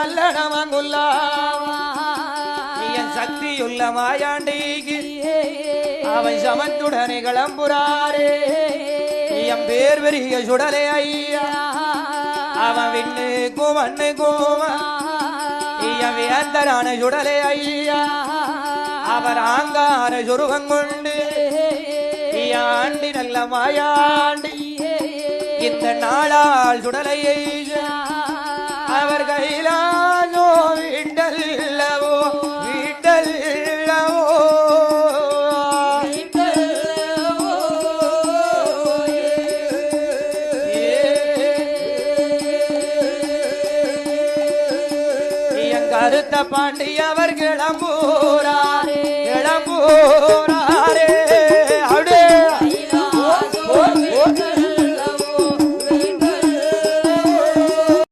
அல்லன மங்குல்லா என் சக்தியுள்ள மாயாண்டிக்கு அவன் சமத்துடனே கிளம்புறாரே என் பேர் பெரிய சுடலே ஐயா. அவன் விண்ணுக்கும் மண்ணுக்கும் என் வியந்தரான சுடலே ஐயா. அவர் ஆங்கார சுருகங்கொண்டு ஆண்டி நல்ல மாயாண்டி. இந்த நாளால் சுடலை ஐயா கருத்த பாண்டி அவர் கிளம்பூரார்.